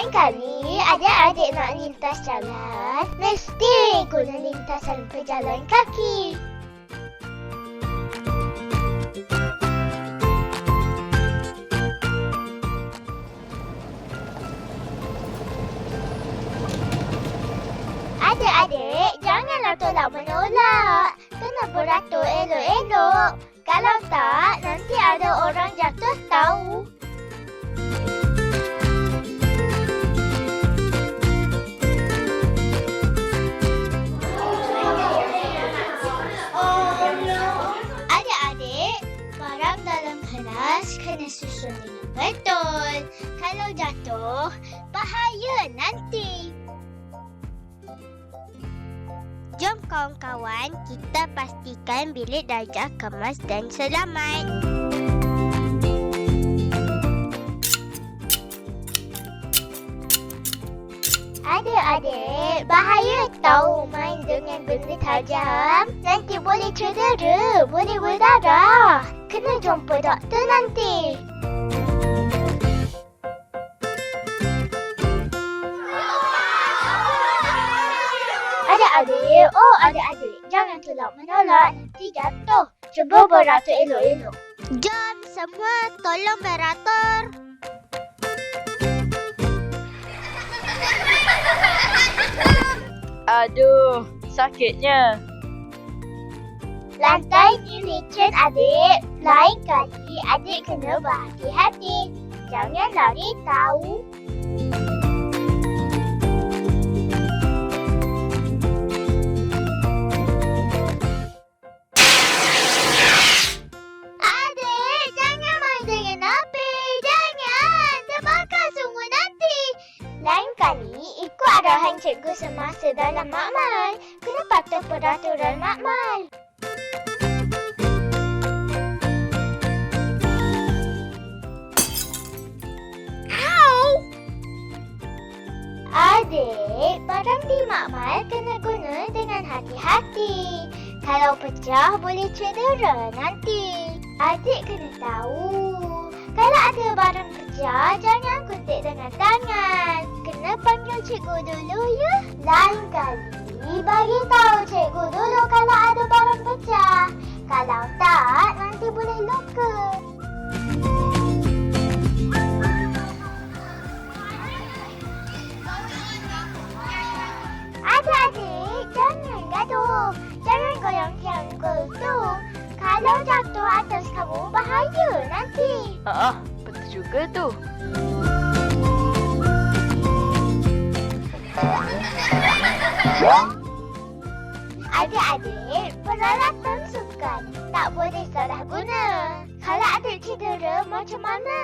Lain kali adik-adik nak lintas jalan, mesti guna lintasan pejalan kaki. Adik-adik, janganlah tolak menolak. Kena beratur elok-elok. Kalau tak, nanti ada orang jatuh tahu. Kena susun dengan betul. Kalau jatuh, bahaya nanti. Jom kawan-kawan, kita pastikan bilik darjah kemas dan selamat. Adik-adik, bahaya tahu main dengan benda tajam. Nanti boleh cedera, boleh berdarah. Kena jumpa doktor nanti. Adik-adik, oh adik-adik, jangan tolak menolak, nanti jatuh. Cuba beratur elok-elok. Jom semua tolong beratur. Aduh, sakitnya. Lantai licin adik. Lain kali adik kena berhati-hati. Jangan lari tahu. Ikut arahan cikgu semasa dalam makmal. Kena patuh peraturan makmal. Adik, barang di makmal kena guna dengan hati-hati. Kalau pecah boleh cedera nanti. Adik kena tahu. Kalau ada barang pecah, jangan kutip dengan tangan. Kena panggil cikgu dulu ya. Lain kali, bagi tahu cikgu dulu kalau ada barang pecah. Kalau tak, nanti boleh luka. Jangan gaduh. Jangan goyang tiangkul tu. Kalau jatuh atas kamu, bahaya nanti. Ah, betul juga tu. Adik-adik, peralatan sukan tak boleh salah guna. Kalau ada cedera, macam mana?